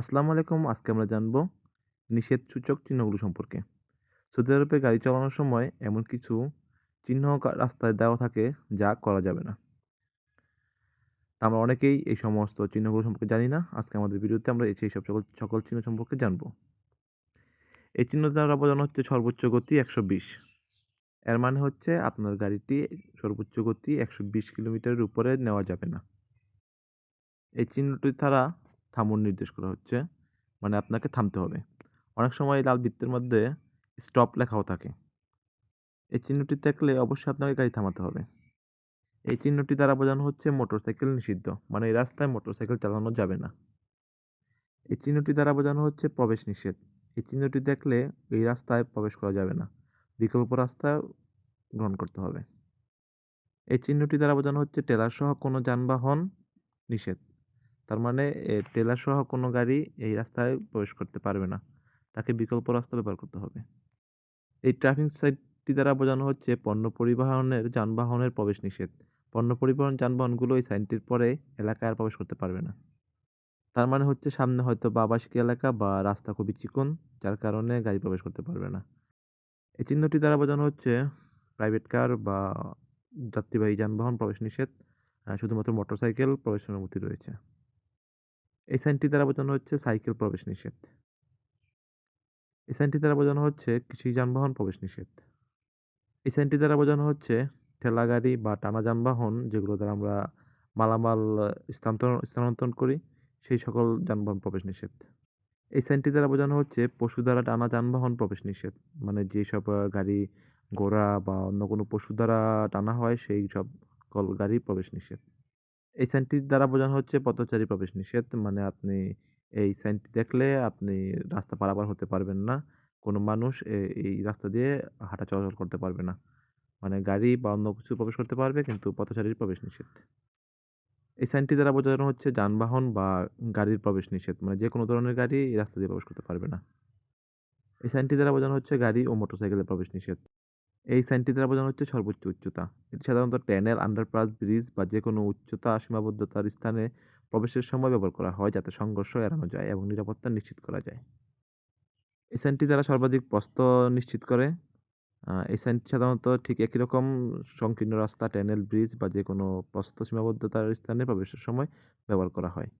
আসসালামু আলাইকুম, আজকে আমরা জানব নিষেধ সূচক চিহ্নগুলো সম্পর্কে। সৌদি আরবে গাড়ি চালানোর সময় এমন কিছু চিহ্ন রাস্তায় দেওয়া থাকে যা করা যাবে না। আমরা অনেকেই এই সমস্ত চিহ্নগুলো সম্পর্কে জানি না। আজকে আমাদের ভিডিওতে আমরা এই সব সকল সকল চিহ্ন সম্পর্কে জানব। এই চিহ্ন দ্বারা বোঝানো হচ্ছে সর্বোচ্চ গতি একশো বিশ। এর মানে হচ্ছে আপনার গাড়িটি সর্বোচ্চ গতি একশো বিশ কিলোমিটারের উপরে নেওয়া যাবে না। এই চিহ্নটি দ্বারা থামুন নির্দেশ করা হচ্ছে। মানে আপনাকে থামতে হবে। অনেক সময় লাল বৃত্তের মধ্যে স্টপ লেখাও থাকে। এই চিহ্নটি দেখলে অবশ্যই আপনাকে গাড়ি থামাতে হবে। এই চিহ্নটি দ্বারা বোঝানো হচ্ছে মোটরসাইকেল নিষিদ্ধ। মানে এই রাস্তায় মোটরসাইকেল চালানো যাবে না। এই চিহ্নটি দ্বারা বোঝানো হচ্ছে প্রবেশ নিষেধ। এই চিহ্নটি দেখলে এই রাস্তায় প্রবেশ করা যাবে না। বিকল্প রাস্তা গ্রহণ করতে হবে। এই চিহ্নটি দ্বারা বোঝানো হচ্ছে টেলার সহ কোনো যানবাহন নিষেধ। তার মানে এ, টেলার সহ কোনো গাড়ি এই রাস্তায় প্রবেশ করতে পারবে না। তাকে বিকল্প রাস্তা ব্যবহার করতে হবে। এই ট্রাফিক সাইটটি দ্বারা বোঝানো হচ্ছে পণ্য পরিবহনের যানবাহনের প্রবেশ নিষেধ। পণ্য পরিবহন যানবাহনগুলো এই সাইনটির পরে এলাকায় আর প্রবেশ করতে পারবে না। তার মানে হচ্ছে সামনে হয়তো বা আবাসিক এলাকা বা রাস্তা খুবই চিকন যার কারণে গাড়ি প্রবেশ করতে পারবে না। এই চিহ্নটি দ্বারা বোঝানো হচ্ছে প্রাইভেট কার বা যাত্রীবাহী যানবাহন প্রবেশ নিষেধ শুধুমাত্র মোটরসাইকেল প্রবেশের অনুমতি রয়েছে। এই সাইনটি দ্বারা বোঝানো হচ্ছে সাইকেল প্রবেশ নিষেধ। এই সাইনটি দ্বারা বোঝানো হচ্ছে কৃষি যানবাহন প্রবেশ নিষেধ। এই সাইনটি দ্বারা বোঝানো হচ্ছে ঠেলা গাড়ি বা টানা যানবাহন যেগুলো দ্বারা আমরা মালামাল স্থানান্তর স্থানান্তর করি, সেই সকল যানবাহন প্রবেশ নিষেধ। এই সাইনটি দ্বারা বোঝানো হচ্ছে পশু দ্বারা টানা যানবাহন প্রবেশ নিষেধ মানে যেসব গাড়ি ঘোড়া বা অন্য কোনো পশু দ্বারা টানা হয়, সেই সব কল গাড়ি প্রবেশ নিষেধ। এই সাইনটির দ্বারা বোঝানো হচ্ছে পথচারী প্রবেশ নিষেধ। মানে আপনি এই সাইনটি দেখলে আপনি রাস্তা পারাপার হতে পারবেন না। কোনো মানুষ এই রাস্তা দিয়ে হাঁটা চলাচল করতে পারবে না। মানে গাড়ি বা অন্য কিছু প্রবেশ করতে পারবে কিন্তু পথচারীর প্রবেশ নিষেধ। এই সাইনটি দ্বারা বোঝানো হচ্ছে যানবাহন বা গাড়ির প্রবেশ নিষেধ। মানে যে কোনো ধরনের গাড়ি এই রাস্তা দিয়ে প্রবেশ করতে পারবে না। এই সাইনটি দ্বারা বোঝানো হচ্ছে গাড়ি ও মোটরসাইকেলের প্রবেশ নিষেধ। এই সাইনটি দ্বারা বোঝানো হচ্ছে সর্বোচ্চ উচ্চতা। এটি সাধারণত ট্যানেল আন্ডারপাস ব্রিজ বা যে কোনো উচ্চতা সীমাবদ্ধতার স্থানে প্রবেশের সময় ব্যবহার করা হয় যাতে সংঘর্ষ এড়ানো যায় এবং নিরাপত্তা নিশ্চিত করা যায়। এই সাইনটি দ্বারা সর্বাধিক প্রস্থ নিশ্চিত করে। এই সাইনটি সাধারণত ঠিক একই রকম সংকীর্ণ রাস্তা ট্যানেল ব্রিজ বা যে কোনো প্রস্থ সীমাবদ্ধতার স্থানে প্রবেশের সময় ব্যবহার করা হয়।